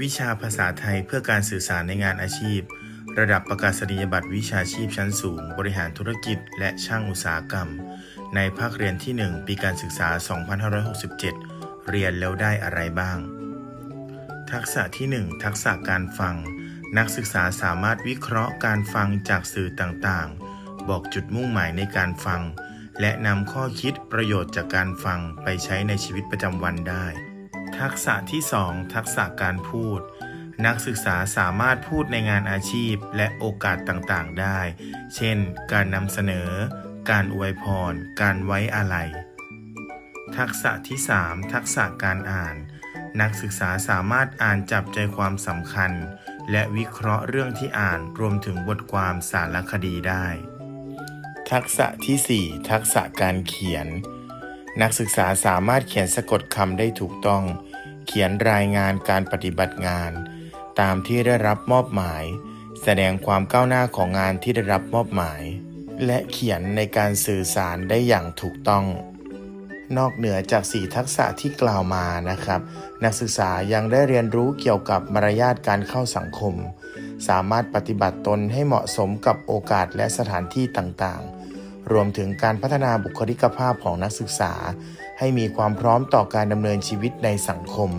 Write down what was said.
วิชาภาษาไทยเพื่อการสื่อสารในงานอาชีพ ระดับประกาศนียบัตรวิชาชีพชั้นสูง บริหารธุรกิจ และช่างอุตสาหกรรม ในภาคเรียนที่ 1 ปีการศึกษา 2567 เรียนแล้วได้อะไรบ้าง ทักษะที่ 1 ทักษะการฟัง นักศึกษาสามารถวิเคราะห์การฟังจากสื่อต่างๆ บอกจุดมุ่งหมายในการฟัง และนำข้อคิดประโยชน์จากการฟังไปใช้ในชีวิตประจำวันได้ ทักษะที่ 2 ทักษะการพูด นักศึกษาสามารถพูดในงานอาชีพและโอกาสต่างๆได้ เช่น การนำเสนอ การอวยพร การไว้อาลัย ทักษะที่ 3 ทักษะการอ่าน นักศึกษาสามารถอ่านจับใจความสำคัญ และวิเคราะห์เรื่องที่อ่านรวมถึงบทความสารคดีได้ ทักษะทีสี่4 ทักษะการเขียนนักศึกษาสามารถเขียนสะกดคำได้ถูกต้อง เขียนรายงานการปฏิบัติงาน ตามที่ได้รับมอบหมาย แสดงความก้าวหน้าของงานที่ได้รับมอบหมาย และเขียนในการสื่อสารได้อย่างถูกต้อง นอกเหนือจาก4ทักษะที่กล่าวมานะครับ นักศึกษายังได้เรียนรู้เกี่ยวกับมารยาทการเข้าสังคม สามารถปฏิบัติตนให้เหมาะสมกับโอกาสและสถานที่ต่างๆ รวมถึงการพัฒนาบุคลิกภาพของนักศึกษา ให้มีความพร้อมต่อการดำเนินชีวิตในสังคม